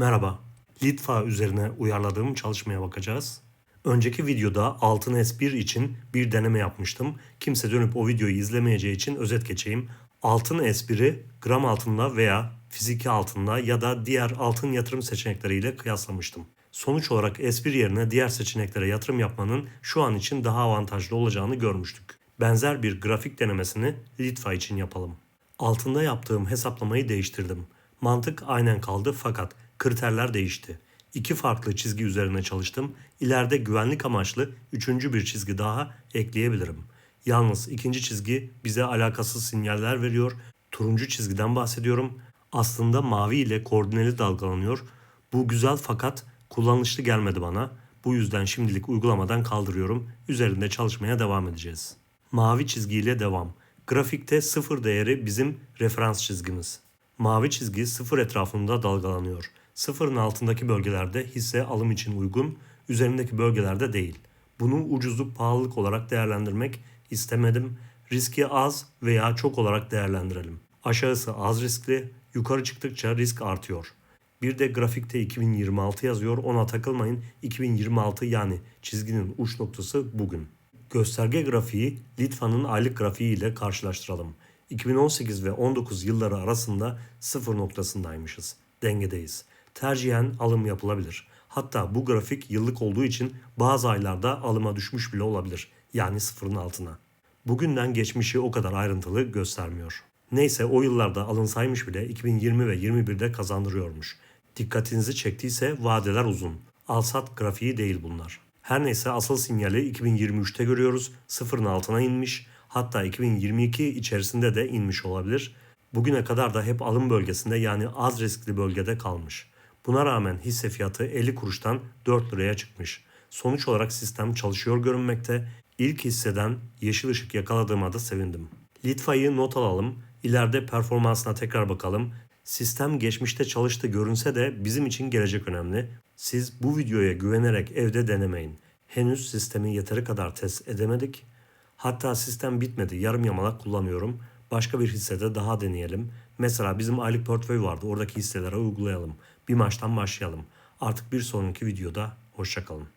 Merhaba. Litfa üzerine uyarladığım çalışmaya bakacağız. Önceki videoda altın S1 için bir deneme yapmıştım. Kimse dönüp o videoyu izlemeyeceği için özet geçeyim. Altın S1'i gram altında veya fiziki altında ya da diğer altın yatırım seçenekleriyle kıyaslamıştım. Sonuç olarak S1 yerine diğer seçeneklere yatırım yapmanın şu an için daha avantajlı olacağını görmüştük. Benzer bir grafik denemesini Litfa için yapalım. Altında yaptığım hesaplamayı değiştirdim. Mantık aynen kaldı fakat kriterler değişti. İki farklı çizgi üzerine çalıştım. İleride güvenlik amaçlı üçüncü bir çizgi daha ekleyebilirim. Yalnız ikinci çizgi bize alakasız sinyaller veriyor. Turuncu çizgiden bahsediyorum. Aslında mavi ile koordineli dalgalanıyor. Bu güzel fakat kullanışlı gelmedi bana. Bu yüzden şimdilik uygulamadan kaldırıyorum. Üzerinde çalışmaya devam edeceğiz. Mavi çizgiyle devam. Grafikte sıfır değeri bizim referans çizgimiz. Mavi çizgi sıfır etrafında dalgalanıyor. Sıfırın altındaki bölgelerde hisse alım için uygun, üzerindeki bölgelerde değil. Bunu ucuzluk pahalılık olarak değerlendirmek istemedim. Riski az veya çok olarak değerlendirelim. Aşağısı az riskli, yukarı çıktıkça risk artıyor. Bir de grafikte 2026 yazıyor ona takılmayın. 2026 yani çizginin uç noktası bugün. Gösterge grafiği Litva'nın aylık grafiği ile karşılaştıralım. 2018 ve 19 yılları arasında sıfır noktasındaymışız. Dengedeyiz. Tercihen alım yapılabilir. Hatta bu grafik yıllık olduğu için bazı aylarda alıma düşmüş bile olabilir. Yani sıfırın altına. Bugünden geçmişi o kadar ayrıntılı göstermiyor. Neyse o yıllarda alınsaymış bile 2020 ve 21'de kazandırıyormuş. Dikkatinizi çektiyse vadeler uzun. Alsat grafiği değil bunlar. Her neyse asıl sinyali 2023'te görüyoruz. Sıfırın altına inmiş. Hatta 2022 içerisinde de inmiş olabilir. Bugüne kadar da hep alım bölgesinde yani az riskli bölgede kalmış. Buna rağmen hisse fiyatı 50 kuruştan 4 liraya çıkmış. Sonuç olarak sistem çalışıyor görünmekte. İlk hisseden yeşil ışık yakaladığıma da sevindim. Litva'yı not alalım. İleride performansına tekrar bakalım. Sistem geçmişte çalıştı görünse de bizim için gelecek önemli. Siz bu videoya güvenerek evde denemeyin. Henüz sistemi yeteri kadar test edemedik. Hatta sistem bitmedi. Yarım yamalak kullanıyorum. Başka bir hissede daha deneyelim. Mesela bizim aylık portföy vardı. Oradaki hisselere uygulayalım. Bir maçtan başlayalım. Artık bir sonraki videoda hoşçakalın.